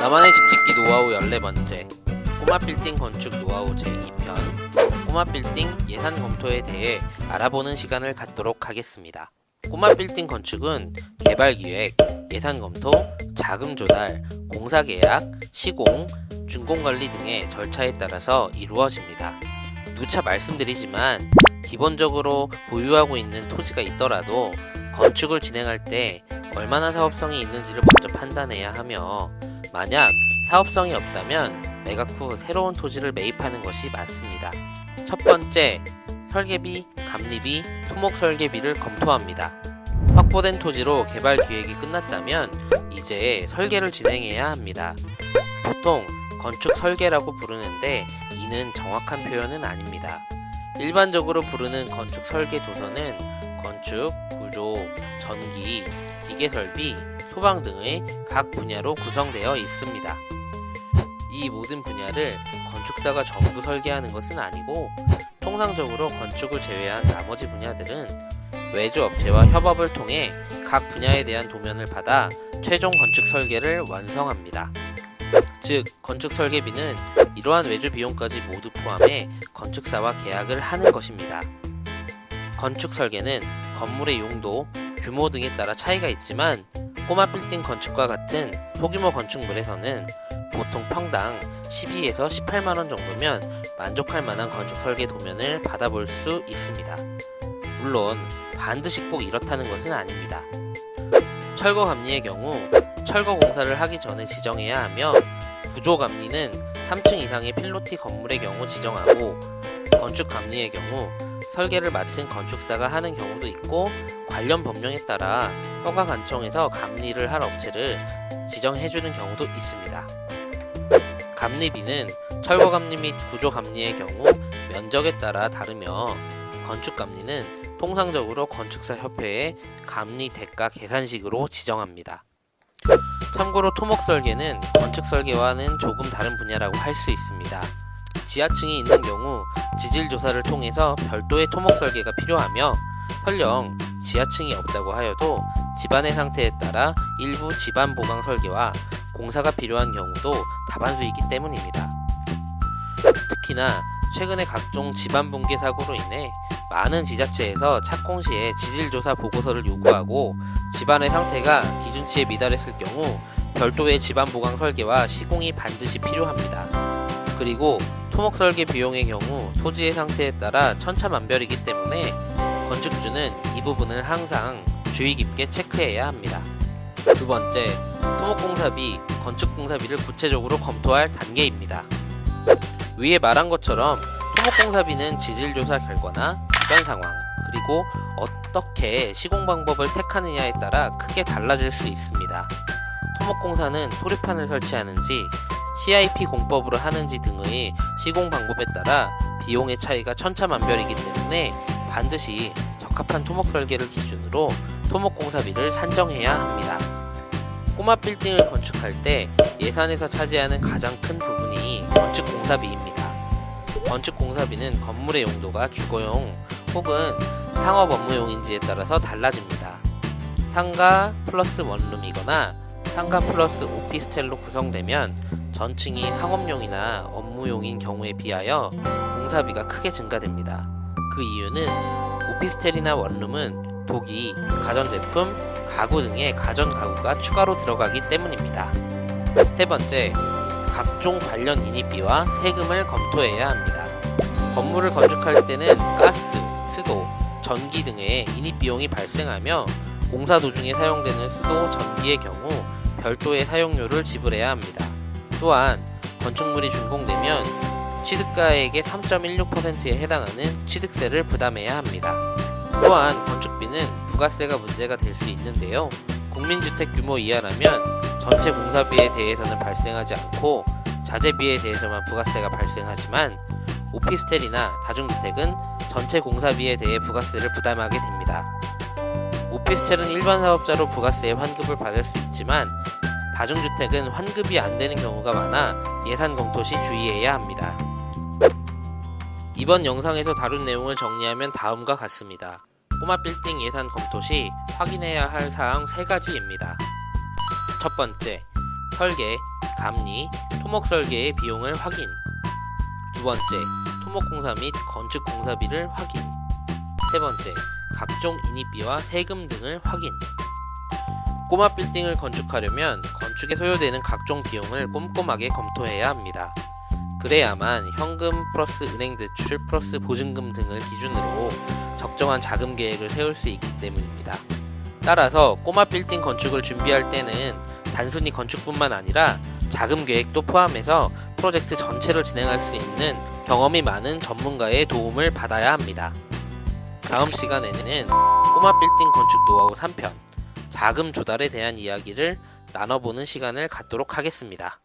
나만의 집짓기 노하우 14번째 꼬마 빌딩 건축 노하우 제2편 꼬마 빌딩 예산 검토에 대해 알아보는 시간을 갖도록 하겠습니다. 꼬마 빌딩 건축은 개발 기획, 예산 검토, 자금 조달, 공사 계약, 시공, 준공 관리 등의 절차에 따라서 이루어집니다. 누차 말씀드리지만 기본적으로 보유하고 있는 토지가 있더라도 건축을 진행할 때 얼마나 사업성이 있는지를 먼저 판단해야 하며 만약 사업성이 없다면 매각 후 새로운 토지를 매입하는 것이 맞습니다. 첫 번째, 설계비, 감리비, 토목 설계비를 검토합니다. 확보된 토지로 개발 기획이 끝났다면 이제 설계를 진행해야 합니다. 보통 건축 설계라고 부르는데 이는 정확한 표현은 아닙니다. 일반적으로 부르는 건축 설계 도서는 건축, 구조, 전기, 기계 설비, 소방 등의 각 분야로 구성되어 있습니다. 이 모든 분야를 건축사가 전부 설계하는 것은 아니고 통상적으로 건축을 제외한 나머지 분야들은 외주 업체와 협업을 통해 각 분야에 대한 도면을 받아 최종 건축 설계를 완성합니다. 즉, 건축 설계비는 이러한 외주 비용까지 모두 포함해 건축사와 계약을 하는 것입니다. 건축 설계는 건물의 용도, 규모 등에 따라 차이가 있지만 꼬마 빌딩 건축과 같은 소규모 건축물에서는 보통 평당 12에서 18만 원 정도면 만족할 만한 건축 설계 도면을 받아볼 수 있습니다. 물론 반드시 꼭 이렇다는 것은 아닙니다. 철거 감리의 경우 철거 공사를 하기 전에 지정해야 하며 구조 감리는 3층 이상의 필로티 건물의 경우 지정하고 건축 감리의 경우 설계를 맡은 건축사가 하는 경우도 있고 관련 법령에 따라 허가 관청에서 감리를 할 업체를 지정해주는 경우도 있습니다. 감리비는 철거 감리 및 구조 감리의 경우 면적에 따라 다르며 건축 감리는 통상적으로 건축사 협회의 감리 대가 계산식으로 지정합니다. 참고로 토목 설계는 건축 설계와는 조금 다른 분야라고 할 수 있습니다. 지하층이 있는 경우 지질 조사를 통해서 별도의 토목 설계가 필요하며 설령 지하층이 없다고 하여도 집안의 상태에 따라 일부 집안 보강 설계와 공사가 필요한 경우도 다반수이기 때문입니다. 특히나 최근에 각종 집안 붕괴 사고로 인해 많은 지자체에서 착공 시에 지질 조사 보고서를 요구하고 집안의 상태가 기준치에 미달했을 경우 별도의 집안 보강 설계와 시공이 반드시 필요합니다. 그리고 토목 설계 비용의 경우 토지의 상태에 따라 천차만별이기 때문에 건축주는 이 부분을 항상 주의 깊게 체크해야 합니다. 두 번째, 토목공사비, 건축공사비를 구체적으로 검토할 단계입니다. 위에 말한 것처럼 토목공사비는 지질조사 결과나 주변 상황, 그리고 어떻게 시공 방법을 택하느냐에 따라 크게 달라질 수 있습니다. 토목공사는 토리판을 설치하는지 CIP 공법으로 하는지 등의 시공 방법에 따라 비용의 차이가 천차만별이기 때문에 반드시 적합한 토목 설계를 기준으로 토목 공사비를 산정해야 합니다. 꼬마 빌딩을 건축할 때 예산에서 차지하는 가장 큰 부분이 건축 공사비입니다. 건축 공사비는 건물의 용도가 주거용 혹은 상업 업무용인지에 따라서 달라집니다. 상가 플러스 원룸이거나 상가 플러스 오피스텔로 구성되면 전층이 상업용이나 업무용인 경우에 비하여 공사비가 크게 증가됩니다. 그 이유는 오피스텔이나 원룸은 도기, 가전제품, 가구 등의 가전 가구가 추가로 들어가기 때문입니다. 세 번째, 각종 관련 인입비와 세금을 검토해야 합니다. 건물을 건축할 때는 가스, 수도, 전기 등의 인입비용이 발생하며 공사 도중에 사용되는 수도, 전기의 경우 별도의 사용료를 지불해야 합니다. 또한 건축물이 준공되면 취득가액의 3.16%에 해당하는 취득세를 부담해야 합니다. 또한 건축비는 부가세가 문제가 될 수 있는데요. 국민주택 규모 이하라면 전체 공사비에 대해서는 발생하지 않고 자재비에 대해서만 부가세가 발생하지만 오피스텔이나 다중주택은 전체 공사비에 대해 부가세를 부담하게 됩니다. 오피스텔은 일반 사업자로 부가세 환급을 받을 수 있지만 다중주택은 환급이 안 되는 경우가 많아 예산 검토 시 주의해야 합니다. 이번 영상에서 다룬 내용을 정리하면 다음과 같습니다. 꼬마 빌딩 예산 검토 시 확인해야 할 사항 세 가지입니다. 첫 번째, 설계, 감리, 토목 설계의 비용을 확인. 두 번째, 토목 공사 및 건축 공사비를 확인. 세 번째, 각종 인입비와 세금 등을 확인. 꼬마 빌딩을 건축하려면 건축에 소요되는 각종 비용을 꼼꼼하게 검토해야 합니다. 그래야만 현금 플러스 은행 대출 플러스 보증금 등을 기준으로 적정한 자금 계획을 세울 수 있기 때문입니다. 따라서 꼬마 빌딩 건축을 준비할 때는 단순히 건축뿐만 아니라 자금 계획도 포함해서 프로젝트 전체를 진행할 수 있는 경험이 많은 전문가의 도움을 받아야 합니다. 다음 시간에는 꼬마 빌딩 건축 노하우 3편 자금 조달에 대한 이야기를 나눠보는 시간을 갖도록 하겠습니다.